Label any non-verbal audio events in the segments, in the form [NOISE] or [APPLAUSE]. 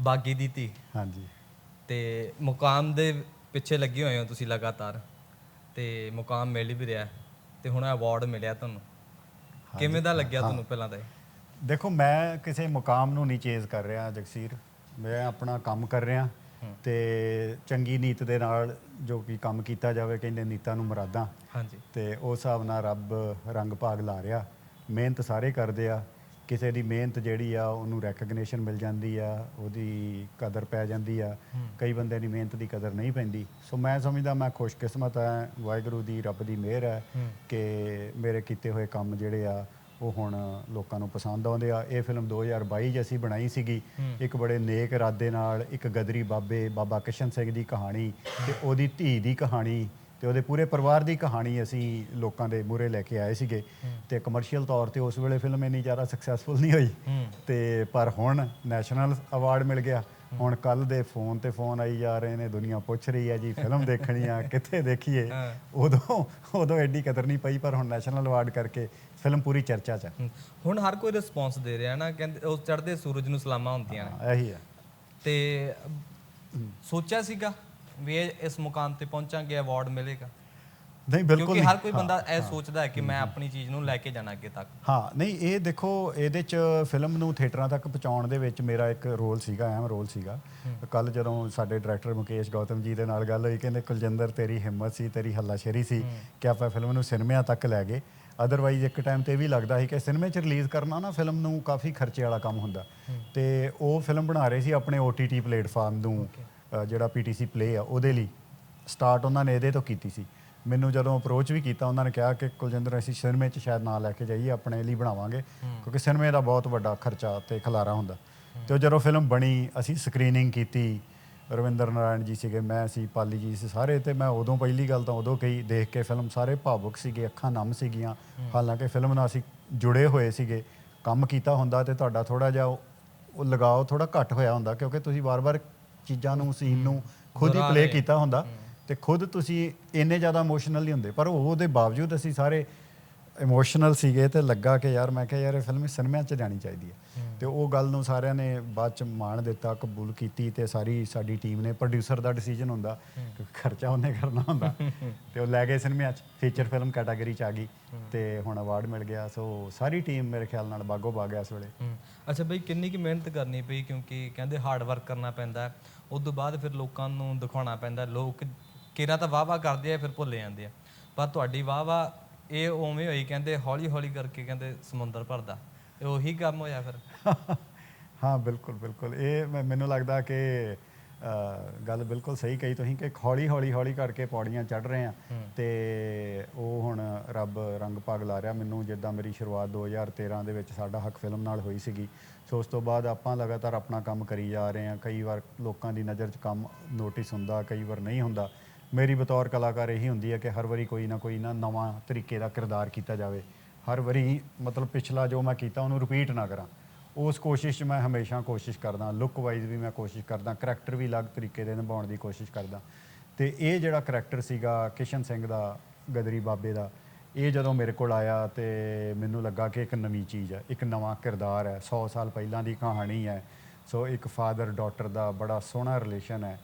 ਬਾਗੀ ਦੀ ਧੀ। ਹਾਂਜੀ। ਤੇ ਮੁਕਾਮ ਦੇ ਪਿੱਛੇ ਲੱਗੇ ਹੋਏ ਹੋ ਤੁਸੀਂ ਲਗਾਤਾਰ। ਤੇ ਮੁਕਾਮ ਮਿਲ ਵੀ ਰਿਹਾ। ਤੇ ਹੁਣ ਅਵਾਰਡ ਮਿਲਿਆ ਤੁਹਾਨੂੰ। ਕਿਵੇਂ ਦਾ ਲੱਗਿਆ ਤੁਹਾਨੂੰ ਪਹਿਲਾਂ ਤਾਂ ਇਹ? ਦੇਖੋ ਮੈਂ ਕਿਸੇ ਮੁਕਾਮ ਨੂੰ ਨਹੀਂ ਚੇਜ਼ ਕਰ ਰਿਹਾ ਜਗਸੀਰ। ਮੈਂ ਆਪਣਾ ਕੰਮ ਕਰ ਰਿਹਾ। ਤੇ ਚੰਗੀ ਨੀਤ ਦੇ ਨਾਲ ਜੋ ਕਿ ਕੰਮ ਕੀਤਾ ਜਾਵੇ ਕਹਿੰਦੇ ਨੀਤਾਂ ਨੂੰ ਮੁਰਾਦਾਂ। ਹਾਂਜੀ। ਤੇ ਉਸ ਹਿਸਾਬ ਨਾਲ ਰੱਬ ਰੰਗ ਭਾਗ ਲਾ ਰਿਹਾ। ਮਿਹਨਤ ਸਾਰੇ ਕਰਦੇ ਆ। ਕਿਸੇ ਦੀ ਮਿਹਨਤ ਜਿਹੜੀ ਆ ਉਹਨੂੰ ਰੈਕਗਨੀਸ਼ਨ ਮਿਲ ਜਾਂਦੀ ਆ ਉਹਦੀ ਕਦਰ ਪੈ ਜਾਂਦੀ ਆ। ਕਈ ਬੰਦੇ ਦੀ ਮਿਹਨਤ ਦੀ ਕਦਰ ਨਹੀਂ ਪੈਂਦੀ। ਸੋ ਮੈਂ ਸਮਝਦਾ ਮੈਂ ਖੁਸ਼ਕਿਸਮਤ ਆ ਵਾਹਿਗੁਰੂ ਦੀ ਰੱਬ ਦੀ ਮਿਹਰ ਹੈ ਕਿ ਮੇਰੇ ਕੀਤੇ ਹੋਏ ਕੰਮ ਜਿਹੜੇ ਆ ਉਹ ਹੁਣ ਲੋਕਾਂ ਨੂੰ ਪਸੰਦ ਆਉਂਦੇ ਆ। ਇਹ ਫਿਲਮ 2022 'ਚ ਅਸੀਂ ਬਣਾਈ ਸੀਗੀ। ਇੱਕ ਬੜੇ ਨੇਕ ਇਰਾਦੇ ਨਾਲ ਇੱਕ ਗਦਰੀ ਬਾਬੇ ਬਾਬਾ ਕਿਸ਼ਨ ਸਿੰਘ ਦੀ ਕਹਾਣੀ ਤੇ ਉਹਦੀ ਧੀ ਦੀ ਕਹਾਣੀ ਤੇ ਉਹਦੇ ਪੂਰੇ ਪਰਿਵਾਰ ਦੀ ਕਹਾਣੀ ਅਸੀਂ ਲੋਕਾਂ ਦੇ ਮੂਹਰੇ ਲੈ ਕੇ ਆਏ ਸੀਗੇ। ਤੇ ਕਮਰਸ਼ੀਅਲ ਤੌਰ ਤੇ ਉਸ ਵੇਲੇ ਫਿਲਮ ਇੰਨੀ ਜ਼ਿਆਦਾ ਸਕਸੈਸਫੁਲ ਨਹੀਂ ਹੋਈ। ਤੇ ਪਰ ਹੁਣ ਨੈਸ਼ਨਲ ਅਵਾਰਡ ਮਿਲ ਗਿਆ। ਹੁਣ ਕੱਲ ਦੇ ਫੋਨ ਤੇ ਫੋਨ ਆਈ ਜਾ ਰਹੇ ਨੇ ਦੁਨੀਆ ਪੁੱਛ ਰਹੀ ਹੈ ਜੀ ਫਿਲਮ ਦੇਖਣੀ ਆ ਕਿੱਥੇ ਦੇਖੀਏ। ਉਦੋਂ ਉਦੋਂ ਐਡੀ ਕਦਰ ਨਹੀਂ ਪਈ ਪਰ ਹੁਣ ਨੈਸ਼ਨਲ ਅਵਾਰਡ ਕਰਕੇ ਫਿਲਮ ਪੂਰੀ ਚਰਚਾ 'ਚ ਹੈ। ਹੁਣ ਹਰ ਕੋਈ ਰਿਸਪੌਂਸ ਦੇ ਰਿਹਾ ਨਾ ਕਹਿੰਦੇ ਉਸ ਚੜ੍ਹਦੇ ਸੂਰਜ ਨੂੰ ਸਲਾਮਾਂ ਹੁੰਦੀਆਂ ਨੇ। ਇਹੀ ਹੈ ਤੇ ਸੋਚਿਆ ਸੀਗਾ? ਵੀ ਇਹ ਇਸ ਮੁਕਾਮ ਤੇ ਪਹੁੰਚਾਂਗੇ ਅਵਾਰਡ ਮਿਲੇਗਾ। ਨਹੀਂ ਬਿਲਕੁਲ ਕਿਉਂਕਿ। ਹਰ ਕੋਈ ਬੰਦਾ ਇਹ ਸੋਚਦਾ ਹੈ ਕਿ ਮੈਂ ਆਪਣੀ ਚੀਜ਼ ਨੂੰ ਲੈ ਕੇ ਜਾਣਾ ਅੱਗੇ ਤੱਕ। ਹਾਂ ਨਹੀਂ ਇਹ ਦੇਖੋ ਇਹਦੇ ਚ ਫਿਲਮ ਨੂੰ ਥੀਏਟਰਾਂ ਤੱਕ ਪਹੁੰਚਾਉਣ ਦੇ ਵਿੱਚ ਮੇਰਾ ਇੱਕ ਰੋਲ ਸੀਗਾ ਅਹਿਮ ਰੋਲ ਸੀਗਾ। ਕੱਲ ਜਦੋਂ ਸਾਡੇ ਡਾਇਰੈਕਟਰ ਮੁਕੇਸ਼ ਗੌਤਮ ਜੀ ਦੇ ਨਾਲ ਗੱਲ ਹੋਈ ਕਹਿੰਦੇ ਕੁਲਜਿੰਦਰ ਤੇਰੀ ਹਿੰਮਤ ਸੀ ਤੇਰੀ ਹੱਲਾਸ਼ੇਰੀ ਸੀ ਕਿ ਆਪਾਂ ਫਿਲਮ ਨੂੰ ਸਿਨੇਮਿਆਂ ਤੱਕ ਲੈ ਗਏ। ਅਦਰਵਾਈਜ਼ ਇੱਕ ਟਾਈਮ ਤੇ ਇਹ ਵੀ ਲੱਗਦਾ ਸੀ ਕਿ ਸਿਨੇਮੇ 'ਚ ਰਿਲੀਜ਼ ਕਰਨਾ ਨਾ ਫਿਲਮ ਨੂੰ ਕਾਫੀ ਖਰਚੇ ਵਾਲਾ ਕੰਮ ਹੁੰਦਾ। ਤੇ ਉਹ ਫਿਲਮ ਬਣਾ ਰਹੇ ਸੀ ਆਪਣੇ OTT ਪਲੇਟਫਾਰਮ ਨੂੰ। ਜਿਹੜਾ PTC ਪਲੇ ਆ ਉਹਦੇ ਲਈ ਸਟਾਰਟ ਉਹਨਾਂ ਨੇ ਇਹਦੇ ਤੋਂ ਕੀਤੀ ਸੀ। ਮੈਨੂੰ ਜਦੋਂ ਅਪਰੋਚ ਵੀ ਕੀਤਾ ਉਹਨਾਂ ਨੇ ਕਿਹਾ ਕਿ ਕੁਲਜਿੰਦਰ ਅਸੀਂ ਸਿਨੇਮੇ 'ਚ ਸ਼ਾਇਦ ਨਾ ਲੈ ਕੇ ਜਾਈਏ ਆਪਣੇ ਲਈ ਬਣਾਵਾਂਗੇ ਕਿਉਂਕਿ ਸਿਨੇਮੇ ਦਾ ਬਹੁਤ ਵੱਡਾ ਖਰਚਾ ਤੇ ਖਲਾਰਾ ਹੁੰਦਾ। ਤੇ ਜਦੋਂ ਫਿਲਮ ਬਣੀ ਅਸੀਂ ਸਕਰੀਨਿੰਗ ਕੀਤੀ। ਰਵਿੰਦਰ ਨਾਰਾਇਣ ਜੀ ਸੀਗੇ ਮੈਂ ਸੀ ਪਾਲੀ ਜੀ ਸੀ ਸਾਰੇ ਤੇ ਮੈਂ ਉਦੋਂ ਪਹਿਲੀ ਗੱਲ ਤਾਂ ਉਦੋਂ ਕਹੀ ਦੇਖ ਕੇ ਫਿਲਮ ਸਾਰੇ ਭਾਵੁਕ ਸੀਗੇ ਅੱਖਾਂ ਨਮ ਸੀਗੀਆਂ। ਹਾਲਾਂਕਿ ਫਿਲਮ ਨਾਲ ਅਸੀਂ ਜੁੜੇ ਹੋਏ ਸੀਗੇ ਕੰਮ ਕੀਤਾ ਹੁੰਦਾ ਤੇ ਤੁਹਾਡਾ ਥੋੜਾ ਜਿਹਾ ਉਹ ਲਗਾਓ ਥੋੜਾ ਘੱਟ ਹੋਇਆ ਹੁੰਦਾ ਕਿਉਂਕਿ ਤੁਸੀਂ ਵਾਰ-ਵਾਰ ਚੀਜ਼ਾਂ ਨੂੰ ਸੀਨ ਨੂੰ ਖੁਦ ਹੀ ਪਲੇ। ਕੀਤਾ ਹੁੰਦਾ ਤੇ ਖੁਦ ਤੁਸੀਂ ਇੰਨੇ ਜ਼ਿਆਦਾ ਇਮੋਸ਼ਨਲ ਨਹੀਂ ਹੁੰਦੇ। ਪਰ ਉਹਦੇ ਬਾਵਜੂਦ ਅਸੀਂ ਸਾਰੇ ਇਮੋਸ਼ਨਲ ਸੀਗੇ ਤੇ ਲੱਗਾ ਕਿ ਯਾਰ ਮੈਂ ਕਿਹਾ ਯਾਰ ਇਹ ਫਿਲਮ ਸਿਨੇਮਾ 'ਚ ਜਾਣੀ ਚਾਹੀਦੀ ਹੈ। ਤੇ ਉਹ ਗੱਲ ਨੂੰ ਸਾਰਿਆਂ ਨੇ ਬਾਅਦ ਚ ਮਾਣ ਦਿੱਤਾ ਕਬੂਲ ਕੀਤੀ ਤੇ ਸਾਰੀ ਸਾਡੀ ਟੀਮ ਨੇ ਪ੍ਰੋਡਿਊਸਰ ਦਾ ਡਿਸੀਜਨ ਹੁੰਦਾ ਕਿ ਖਰਚਾ ਉਹਨੇ ਕਰਨਾ ਹੁੰਦਾ। [LAUGHS] ਤੇ ਉਹ ਲੈ ਗਏ ਸਿਨੇਮਾ 'ਚ ਫੀਚਰ ਫਿਲਮ ਕੈਟਾਗਰੀ 'ਚ ਆ ਗਈ। ਤੇ ਹੁਣ ਅਵਾਰਡ ਮਿਲ ਗਿਆ ਸੋ ਸਾਰੀ ਟੀਮ ਮੇਰੇ ਖਿਆਲ ਨਾਲ ਬਾਗੋ ਬਾਗ ਹੈ ਇਸ ਵੇਲੇ। ਅੱਛਾ ਬਈ ਕਿੰਨੀ ਕੀ ਮਿਹਨਤ ਕਰਨੀ ਪਈ ਕਿਉਂਕਿ ਕਹਿੰਦੇ ਹਾਰਡ ਵਰਕ ਕਰਨਾ ਪੈਂਦਾ। ਉਸ ਤੋਂ ਬਾਅਦ ਫਿਰ ਲੋਕਾਂ ਨੂੰ ਦਿਖਾਉਣਾ ਪੈਂਦਾ। ਲੋਕ ਕਿਰਾ ਤਾਂ ਵਾਹ-ਵਾਹ ਕਰਦੇ ਆ ਫਿਰ ਭੁੱਲ ਜਾਂਦੇ ਆ। ਪਰ ਤੁਹਾਡੀ ਵਾਹ-ਵਾਹ ਇਹ ਉਵੇਂ ਹੋਈ ਕਹਿੰਦੇ ਹੌਲੀ-ਹੌਲੀ ਕਰਕੇ ਕਹਿੰਦੇ ਸਮੁੰਦਰ ਭਰਦਾ। ਇਹ ਉਹੀ ਕੰਮ ਹੋਇਆ ਫਿਰ। [LAUGHS] ਹਾਂ ਬਿਲਕੁਲ ਬਿਲਕੁਲ। ਇਹ ਮੈਨੂੰ ਲੱਗਦਾ ਕਿ ਗੱਲ ਬਿਲਕੁਲ ਸਹੀ ਕਹੀ ਤੁਸੀਂ ਕਿ ਹੌਲੀ ਹੌਲੀ ਹੌਲੀ ਕਰਕੇ ਪੌੜੀਆਂ ਚੜ ਰਹੇ ਆ। ਤੇ ਉਹ ਹੁਣ ਰੱਬ ਰੰਗ ਭਾਗ ਲਾ ਰਿਹਾ ਮੈਨੂੰ ਜਿੱਦਾਂ ਮੇਰੀ ਸ਼ੁਰੂਆਤ 2013 ਦੇ ਵਿੱਚ ਸਾਡਾ ਹੱਕ ਫਿਲਮ ਨਾਲ ਹੋਈ ਸੀਗੀ। ਸੋ ਉਸ ਤੋਂ ਬਾਅਦ ਆਪਾਂ ਲਗਾਤਾਰ ਆਪਣਾ ਕੰਮ ਕਰੀ ਜਾ ਰਹੇ ਆ। ਕਈ ਵਾਰ ਲੋਕਾਂ ਦੀ ਨਜ਼ਰ 'ਚ ਕੰਮ ਨੋਟਿਸ ਹੁੰਦਾ ਕਈ ਵਾਰ ਨਹੀਂ ਹੁੰਦਾ। ਮੇਰੀ ਬਤੌਰ ਕਲਾਕਾਰ ਇਹੀ ਹੁੰਦੀ ਹੈ ਕਿ ਹਰ ਵਾਰੀ ਕੋਈ ਨਾ ਕੋਈ ਨਾ ਨਵਾਂ ਤਰੀਕੇ ਦਾ ਕਿਰਦਾਰ ਕੀਤਾ ਜਾਵੇ। ਹਰ ਵਾਰੀ ਮਤਲਬ ਪਿਛਲਾ ਜੋ ਮੈਂ ਕੀਤਾ ਉਹਨੂੰ ਰਿਪੀਟ ਨਾ ਕਰਾਂ। ਉਸ ਕੋਸ਼ਿਸ਼ 'ਚ ਮੈਂ ਹਮੇਸ਼ਾ ਕੋਸ਼ਿਸ਼ ਕਰਦਾ। ਲੁੱਕ ਵਾਈਜ਼ ਵੀ ਮੈਂ ਕੋਸ਼ਿਸ਼ ਕਰਦਾ। ਕਰੈਕਟਰ ਵੀ ਅਲੱਗ ਤਰੀਕੇ ਦੇ ਨਿਭਾਉਣ ਦੀ ਕੋਸ਼ਿਸ਼ ਕਰਦਾ। ਤੇ ਇਹ ਜਿਹੜਾ ਕਰੈਕਟਰ ਸੀਗਾ ਕਿਸ਼ਨ ਸਿੰਘ ਦਾ ਗਦਰੀ ਬਾਬੇ ਦਾ ਇਹ ਜਦੋਂ ਮੇਰੇ ਕੋਲ ਆਇਆ ਤੇ ਮੈਨੂੰ ਲੱਗਾ ਕਿ ਇੱਕ ਨਵੀਂ ਚੀਜ਼ ਹੈ। ਇੱਕ ਨਵਾਂ ਕਿਰਦਾਰ ਹੈ। 100 ਸਾਲ ਪਹਿਲਾਂ ਦੀ ਕਹਾਣੀ ਹੈ। ਸੋ ਇੱਕ ਫਾਦਰ ਡਾਟਰ ਦਾ ਬੜਾ ਸੋਹਣਾ ਰਿਲੇਸ਼ਨ ਹੈ।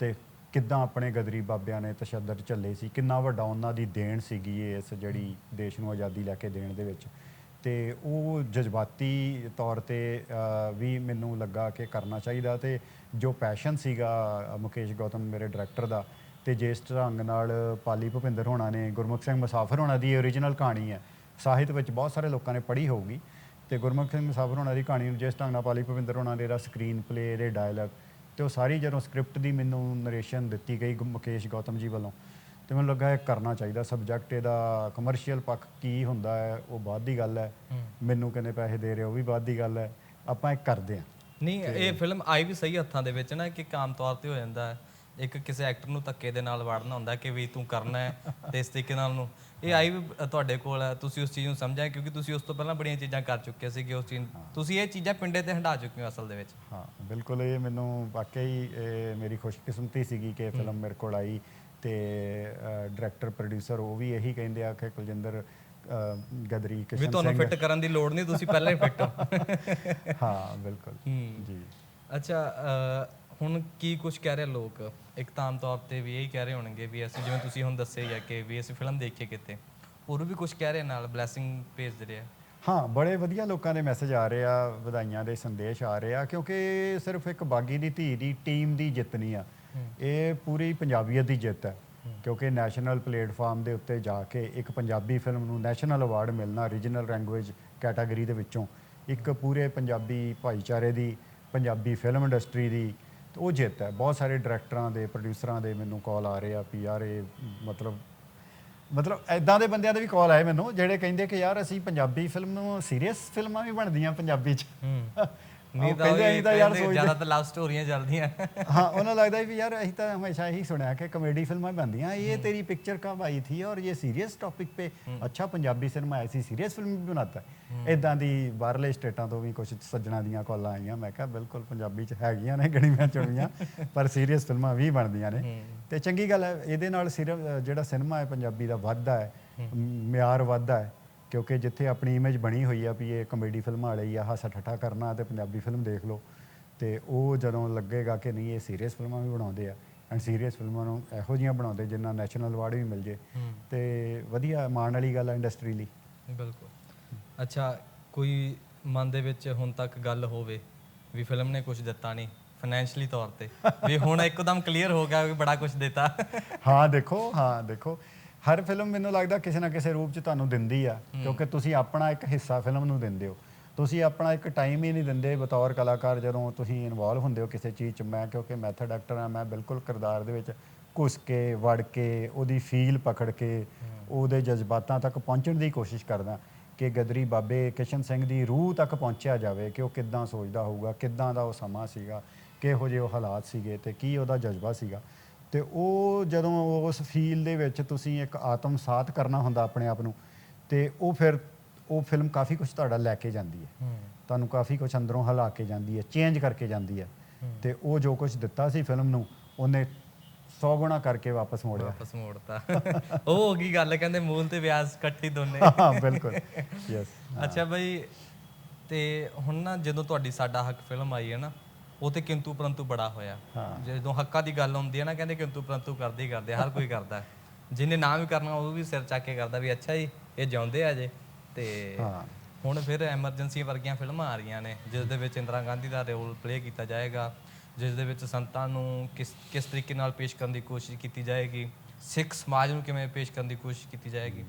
ਤੇ ਕਿੱਦਾਂ ਆਪਣੇ ਗਦਰੀ ਬਾਬਿਆਂ ਨੇ ਤਸ਼ੱਦਦ ਝੱਲੇ ਸੀ, ਕਿੰਨਾ ਵੱਡਾ ਉਹਨਾਂ ਦੀ ਦੇਣ ਸੀਗੀ ਇਸ ਜਿਹੜੀ ਦੇਸ਼ ਨੂੰ ਆਜ਼ਾਦੀ ਲੈ ਕੇ ਦੇਣ ਦੇ ਵਿੱਚ। ਤੇ ਉਹ ਜਜ਼ਬਾਤੀ ਤੌਰ ਤੇ ਵੀ ਮੈਨੂੰ ਲੱਗਾ ਕਿ ਕਰਨਾ ਚਾਹੀਦਾ ਤੇ ਜੋ ਪੈਸ਼ਨ ਸੀਗਾ ਮੁਕੇਸ਼ ਗੌਤਮ ਮੇਰੇ ਡਾਇਰੈਕਟਰ ਦਾ, ਤੇ ਜਿਸ ਢੰਗ ਨਾਲ ਪਾਲੀ ਭੁਪਿੰਦਰ ਹੋਣਾ ਨੇ, ਗੁਰਮੁਖ ਸਿੰਘ ਮੁਸਾਫਰ ਹੋਣਾ ਦੀ ਓਰੀਜਨਲ ਕਹਾਣੀ ਹੈ, ਸਾਹਿਤ ਵਿੱਚ ਬਹੁਤ ਸਾਰੇ ਲੋਕਾਂ ਨੇ ਪੜ੍ਹੀ ਹੋਊਗੀ। ਤੇ ਗੁਰਮੁਖ ਸਿੰਘ ਮੁਸਾਫਰ ਹੋਣਾ ਦੀ ਕਹਾਣੀ ਨੂੰ ਜਿਸ ਢੰਗ ਨਾਲ ਪਾਲੀ ਭੁਪਿੰਦਰ ਹੋਣਾ ਦੇ ਦਾ ਸਕਰੀਨ ਪਲੇ ਇਹਦੇ ਡਾਇਲੌਗ ਤੇ ਉਹ ਸਾਰੀ ਜਦੋਂ ਸਕ੍ਰਿਪਟ ਦੀ ਮੈਨੂੰ ਨਰੇਸ਼ਨ ਦਿੱਤੀ ਗਈ ਗੁ- ਮੁਕੇਸ਼ ਗੌਤਮ ਜੀ ਵੱਲੋਂ ਤੇ ਮੈਨੂੰ ਲੱਗਾ ਇਹ ਕਰਨਾ ਚਾਹੀਦਾ ਸਬਜੈਕਟ ਇਹਦਾ ਕਮਰਸ਼ੀਅਲ ਪੱਖ ਕੀ ਹੁੰਦਾ ਹੈ ਉਹ ਬਾਅਦ ਦੀ ਗੱਲ ਹੈ। ਮੈਨੂੰ ਕਿੰਨੇ ਪੈਸੇ ਦੇ ਰਹੇ ਉਹ ਵੀ ਬਾਅਦ ਦੀ ਗੱਲ ਹੈ। ਆਪਾਂ ਇਹ ਕਰਦੇ ਹਾਂ। ਨਹੀਂ ਇਹ ਫਿਲਮ ਆਈ ਵੀ ਸਹੀ ਹੱਥਾਂ ਦੇ ਵਿੱਚ ਨਾ ਕਿ ਆਮ ਤੌਰ ਤੇ ਹੋ ਜਾਂਦਾ ਹੈ। ਇੱਕ ਕਿਸੇ ਐਕਟਰ ਨੂੰ ਧੱਕੇ ਦੇ ਨਾਲ ਵੜਨਾ ਹੁੰਦਾ ਕਿ ਵੀ ਤੂੰ ਕਰਨਾ ਹੈ ਤੇ ਇਸ ਤਰੀਕੇ ਨਾਲ ਨੂੰ। ਇਹ ਆਈ ਵੀ ਤੁਹਾਡੇ ਕੋਲ ਹੈ ਤੁਸੀਂ ਉਸ ਚੀਜ਼ ਨੂੰ ਸਮਝਿਆ ਕਿਉਂਕਿ ਤੁਸੀਂ ਉਸ ਤੋਂ ਪਹਿਲਾਂ ਬੜੀਆਂ ਚੀਜ਼ਾਂ ਕਰ ਚੁੱਕੇ ਸੀਗੇ ਉਸ ਚੀਜ਼ ਤੁਸੀਂ ਇਹ ਚੀਜ਼ਾਂ ਪਿੰਡੇ ਤੇ ਹੰਡਾ ਚੁੱਕੇ ਹੋ ਅਸਲ ਦੇ ਵਿੱਚ। ਹਾਂ ਬਿਲਕੁਲ ਇਹ ਮੈਨੂੰ ਵਾਕਈ ਮੇਰੀ ਖੁਸ਼ਕਿਸਮਤੀ ਸੀਗੀ ਕਿ ਫਿਲਮ ਮੇਰੇ ਕੋਲ ਆਈ ਤੇ ਡਾਇਰੈਕਟਰ ਪ੍ਰੋਡਿਊਸਰ ਉਹ ਵੀ ਇਹੀ ਕਹਿੰਦੇ ਆ ਕਿ ਕੁਲਜਿੰਦਰ ਗਦਰੀ ਵੀ ਕਿਸ਼ਨ ਤੁਹਾਨੂੰ ਸਿੰਘ ਫਿੱਟ ਕਰਨ ਦੀ ਲੋੜ ਨਹੀਂ ਤੁਸੀਂ ਪਹਿਲਾਂ ਹੀ ਫਿੱਟ ਹੋ। ਹਾਂ ਬਿਲਕੁਲ। ਜੀ। ਅੱਛਾ ਹੁਣ ਕੀ ਕੁਝ ਕਹਿ ਰਹੇ ਲੋਕ? ਇੱਕ ਤਾਂ ਆਮ ਤੌਰ ਤੇ ਵੀ ਇਹੀ ਕਹਿ ਰਹੇ ਹੋਣਗੇ ਵੀ ਅਸੀਂ ਜਿਵੇਂ ਤੁਸੀਂ ਹੁਣ ਦੱਸੇ ਜਾਂ ਕਿ ਵੀ ਅਸੀਂ ਫਿਲਮ ਦੇਖੀਏ ਕਿਤੇ ਹੋਰ ਵੀ ਕੁਝ ਕਹਿ ਰਹੇ ਨਾਲ ਬਲੇਸਿੰਗ ਭੇਜ ਰਹੇ ਆ? ਹਾਂ ਬੜੇ ਵਧੀਆ ਲੋਕਾਂ ਦੇ ਮੈਸੇਜ ਆ ਰਹੇ ਆ ਵਧਾਈਆਂ ਦੇ ਸੰਦੇਸ਼ ਆ ਰਹੇ ਆ ਕਿਉਂਕਿ ਸਿਰਫ ਇੱਕ ਬਾਗੀ ਦੀ ਧੀ ਦੀ ਟੀਮ ਦੀ ਜਿੱਤ ਨਹੀਂ ਆ। ਇਹ ਪੂਰੀ ਪੰਜਾਬੀਅਤ ਦੀ ਜਿੱਤ ਹੈ। ਕਿਉਂਕਿ ਨੈਸ਼ਨਲ ਪਲੇਟਫਾਰਮ ਦੇ ਉੱਤੇ ਜਾ ਕੇ ਇੱਕ ਪੰਜਾਬੀ ਫਿਲਮ ਨੂੰ ਨੈਸ਼ਨਲ ਅਵਾਰਡ ਮਿਲਣਾ ਰੀਜਨਲ ਲੈਂਗੁਏਜ ਕੈਟਾਗਰੀ ਦੇ ਵਿੱਚੋਂ ਇੱਕ ਪੂਰੇ ਪੰਜਾਬੀ ਭਾਈਚਾਰੇ ਦੀ ਪੰਜਾਬੀ ਫਿਲਮ ਇੰਡਸਟਰੀ ਦੀ ਉਹ ਜਿੱਤ ਹੈ। ਬਹੁਤ ਸਾਰੇ ਡਾਇਰੈਕਟਰਾਂ ਦੇ, ਪ੍ਰੋਡਿਊਸਰਾਂ ਦੇ ਮੈਨੂੰ ਕਾਲ ਆ ਰਹੇ ਆ ਵੀ ਯਾਰ ਇਹ ਮਤਲਬ ਮਤਲਬ ਐਦਾਂ ਦੇ ਬੰਦਿਆਂ ਦੇ ਵੀ ਕਾਲ ਆਏ ਮੈਨੂੰ, ਜਿਹੜੇ ਕਹਿੰਦੇ ਕਿ ਯਾਰ ਅਸੀਂ ਪੰਜਾਬੀ ਫਿਲਮ ਨੂੰ ਸੀਰੀਅਸ ਫਿਲਮਾਂ ਵੀ ਬਣਦੀਆਂ ਪੰਜਾਬੀ 'ਚ। ਨਹੀਂ ਤਾਂ ਕਹਿੰਦੇ ਤਾਂ ਯਾਰ ਜ਼ਿਆਦਾ ਤਾਂ ਲਵ ਸਟੋਰੀਆਂ ਚੱਲਦੀਆਂ। ਹਾਂ ਉਹਨਾਂ ਲੱਗਦਾ ਵੀ ਯਾਰ ਅਸੀਂ ਤਾਂ ਹਮੇਸ਼ਾ ਇਹੀ ਸੁਣਿਆ ਕਿ ਕਮੇਡੀ ਫਿਲਮਾਂ ਬਣਦੀਆਂ ਇਹ ਤੇਰੀ ਪਿਕਚਰ ਕਬ ਆਈ ਥੀ ਔਰ ਇਹ ਸੀਰੀਅਸ ਟੌਪਿਕ ਪੇ ਅੱਛਾ ਪੰਜਾਬੀ ਸਿਨੇਮਾ ਐਸੀ ਸੀਰੀਅਸ ਫਿਲਮ ਵੀ ਬਣਾਤਾ। ਇਦਾਂ ਦੀ ਬਾਹਰਲੇ ਸਟੇਟਾਂ ਤੋਂ ਵੀ ਕੁਝ ਸੱਜਣਾ ਦੀਆਂ ਕਾਲਾਂ ਆਈਆਂ ਮੈਂ ਕਿਹਾ ਬਿਲਕੁਲ ਪੰਜਾਬੀ ਚ ਹੈਗੀਆਂ ਨੇ ਗਣੀਆਂ ਚੁਣੀਆਂ [LAUGHS] ਪਰ ਸੀਰੀਅਸ ਫਿਲਮਾਂ ਵੀ ਬਣਦੀਆਂ ਨੇ। ਤੇ ਚੰਗੀ ਗੱਲ ਹੈ ਇਹਦੇ ਨਾਲ ਸਿਰਫ ਜਿਹੜਾ ਸਿਨੇਮਾ ਹੈ ਪੰਜਾਬੀ ਦਾ ਵਾਧਾ ਹੈ ਮਿਆਰ ਵਾਧਾ ਹੈ। ਕਿਉਂਕਿ ਜਿੱਥੇ ਆਪਣੀ ਇਮੇਜ ਬਣੀ ਹੋਈ ਆ ਵੀ ਇਹ ਕਮੇਡੀ ਫਿਲਮਾਂ ਵਾਲੇ ਆ ਹਾਸਾ ਠੱਠਾ ਕਰਨਾ ਤੇ ਪੰਜਾਬੀ ਫਿਲਮ ਦੇਖ ਲਓ ਤੇ ਉਹ ਜਦੋਂ ਲੱਗੇਗਾ ਕਿ ਨਹੀਂ ਇਹ ਸੀਰੀਅਸ ਫਿਲਮਾਂ ਵੀ ਬਣਾਉਂਦੇ ਆ ਐਂਡ ਸੀਰੀਅਸ ਫਿਲਮਾਂ ਨੂੰ ਇਹੋ ਜਿਹੀਆਂ ਬਣਾਉਂਦੇ ਜਿਨ੍ਹਾਂ ਨੈਸ਼ਨਲ ਅਵਾਰਡ ਵੀ ਮਿਲ ਜੇ ਤੇ ਵਧੀਆ ਮਾਣ ਵਾਲੀ ਗੱਲ ਆ ਇੰਡਸਟਰੀ ਲਈ। ਬਿਲਕੁਲ। ਅੱਛਾ ਕੋਈ ਮਨ ਦੇ ਵਿੱਚ ਹੁਣ ਤੱਕ ਗੱਲ ਹੋਵੇ ਵੀ ਫਿਲਮ ਨੇ ਕੁਝ ਦਿੱਤਾ ਨਹੀਂ ਫਾਈਨੈਂਸ਼ਲੀ ਤੌਰ ਤੇ ਵੀ ਹੁਣ ਇੱਕਦਮ ਕਲੀਅਰ ਹੋ ਗਿਆ ਵੀ ਬੜਾ ਕੁਝ ਦਿੱਤਾ। ਹਾਂ ਦੇਖੋ ਹਾਂ ਦੇਖੋ ਹਰ ਫਿਲਮ ਮੈਨੂੰ ਲੱਗਦਾ ਕਿਸੇ ਨਾ ਕਿਸੇ ਰੂਪ ਚ ਤੁਹਾਨੂੰ ਦਿੰਦੀ ਆ ਕਿਉਂਕਿ ਤੁਸੀਂ ਆਪਣਾ ਇੱਕ ਹਿੱਸਾ ਫਿਲਮ ਨੂੰ ਦਿੰਦੇ ਹੋ। ਤੁਸੀਂ ਆਪਣਾ ਇੱਕ ਟਾਈਮ ਹੀ ਨਹੀਂ ਦਿੰਦੇ ਬਤੌਰ ਕਲਾਕਾਰ ਜਦੋਂ ਤੁਸੀਂ ਇਨਵੋਲਵ ਹੁੰਦੇ ਹੋ ਕਿਸੇ ਚੀਜ਼ ਚ ਮੈਂ ਕਿਉਂਕਿ ਮੈਥਡ ਐਕਟਰ ਆ ਮੈਂ ਬਿਲਕੁਲ ਕਿਰਦਾਰ ਦੇ ਵਿੱਚ ਘੁਸ ਕੇ ਵੜ ਕੇ ਉਹਦੀ ਫੀਲ ਪਕੜ ਕੇ ਉਹਦੇ ਜਜ਼ਬਾਤਾਂ ਤੱਕ ਪਹੁੰਚਣ ਦੀ ਕੋਸ਼ਿਸ਼ ਕਰਦਾ ਕਿ ਗਦਰੀ ਬਾਬੇ ਕਿਸ਼ਨ ਸਿੰਘ ਦੀ ਰੂਹ ਤੱਕ ਪਹੁੰਚਿਆ ਜਾਵੇ ਕਿ ਉਹ ਕਿੱਦਾਂ ਸੋਚਦਾ ਹੋਊਗਾ ਕਿੱਦਾਂ ਦਾ ਉਹ ਸਮਾਂ ਸੀਗਾ ਕਿਹੋ ਜਿਹੇ ਉਹ ਹਾਲਾਤ ਸੀਗੇ ਤੇ ਕੀ ਉਹਦਾ ਜਜ਼ਬਾ ਸੀਗਾ। ਤੇ ਉਹ ਜਦੋਂ ਉਸ ਫੀਲ ਦੇ ਵਿੱਚ ਤੁਸੀਂ ਇੱਕ ਆਤਮ ਸਾਥ ਕਰਨਾ ਹੁੰਦਾ ਆਪਣੇ ਆਪ ਨੂੰ ਤੇ ਉਹ ਫਿਰ ਉਹ ਫਿਲਮ ਕਾਫੀ ਕੁਝ ਤੁਹਾਡਾ ਲੈ ਕੇ ਜਾਂਦੀ ਹੈ। ਤੁਹਾਨੂੰ ਕਾਫੀ ਕੁਝ ਅੰਦਰੋਂ ਹਿਲਾ ਕੇ ਜਾਂਦੀ ਹੈ ਚੇਂਜ ਕਰਕੇ ਜਾਂਦੀ ਹੈ। ਤੇ ਉਹ ਜੋ ਕੁਝ ਦਿੱਤਾ ਸੀ ਫਿਲਮ ਨੂੰ ਉਹਨੇ 100 ਗੁਣਾ ਕਰਕੇ ਵਾਪਸ ਮੋੜਿਆ। ਵਾਪਸ ਮੋੜਤਾ। ਉਹ ਹੋ ਗਈ ਗੱਲ ਕਹਿੰਦੇ ਮੂਲ ਤੇ ਵਿਆਜ ਇਕੱਠੀ ਦੋਨੇ। ਹਾਂ ਬਿਲਕੁਲ। ਯੈਸ ਅੱਛਾ ਬਈ ਤੇ ਹੁਣ ਨਾ ਜਦੋਂ ਤੁਹਾਡੀ ਸਾਡਾ ਹੱਕ ਫਿਲਮ ਆਈ ਹੈ ਨਾ ਉਹ ਤੇ ਕਿੰਤੂ ਪਰੰਤੂ ਬੜਾ ਹੋਇਆ। ਜਦੋਂ ਹੱਕਾਂ ਦੀ ਗੱਲ ਹੁੰਦੀ ਹੈ ਨਾ ਕਹਿੰਦੇ ਕਿੰਤੂ ਪਰੰਤੂ ਕਰਦੇ ਹੀ ਕਰਦੇ ਹਰ ਕੋਈ ਕਰਦਾ। ਜਿਹਨੇ ਨਾ ਵੀ ਕਰਨਾ ਉਹ ਵੀ ਸਿਰ ਚੱਕ ਕੇ ਕਰਦਾ ਵੀ ਅੱਛਾ ਜੀ ਇਹ ਜਿਉਂਦੇ ਆ ਜੇ। ਤੇ ਹੁਣ ਫਿਰ ਐਮਰਜੈਂਸੀ ਵਰਗੀਆਂ ਫਿਲਮਾਂ ਆ ਰਹੀਆਂ ਨੇ ਜਿਸ ਦੇ ਵਿੱਚ ਇੰਦਰਾ ਗਾਂਧੀ ਦਾ ਰੋਲ ਪਲੇ ਕੀਤਾ ਜਾਏਗਾ ਜਿਸ ਦੇ ਵਿੱਚ ਸੰਤਾਂ ਨੂੰ ਕਿਸ ਕਿਸ ਤਰੀਕੇ ਨਾਲ ਪੇਸ਼ ਕਰਨ ਦੀ ਕੋਸ਼ਿਸ਼ ਕੀਤੀ ਜਾਏਗੀ ਸਿੱਖ ਸਮਾਜ ਨੂੰ ਕਿਵੇਂ ਪੇਸ਼ ਕਰਨ ਦੀ ਕੋਸ਼ਿਸ਼ ਕੀਤੀ ਜਾਏਗੀ।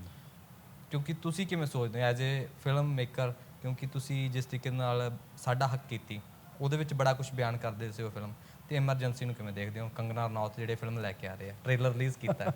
ਕਿਉਂਕਿ ਤੁਸੀਂ ਕਿਵੇਂ ਸੋਚਦੇ ਹੋ ਐਜ਼ ਅ ਫਿਲਮ ਮੇਕਰ ਕਿਉਂਕਿ ਤੁਸੀਂ ਜਿਸ ਤਰੀਕੇ ਨਾਲ ਸਾਡਾ ਹੱਕ ਕੀਤੀ। ਉਹਦੇ ਵਿੱਚ ਬੜਾ ਕੁਝ ਬਿਆਨ ਕਰਦੇ ਸੀ ਉਹ ਫਿਲਮ ਤੇ ਐਮਰਜੈਂਸੀ ਨੂੰ ਕਿਵੇਂ ਦੇਖਦੇ ਹੋ? ਕੰਗਨਾ ਰਣੌਤ ਜਿਹੜੇ ਫਿਲਮ ਲੈ ਕੇ ਆ ਰਹੇ ਆ ਟ੍ਰੇਲਰ ਰਿਲੀਜ਼ ਕੀਤਾ।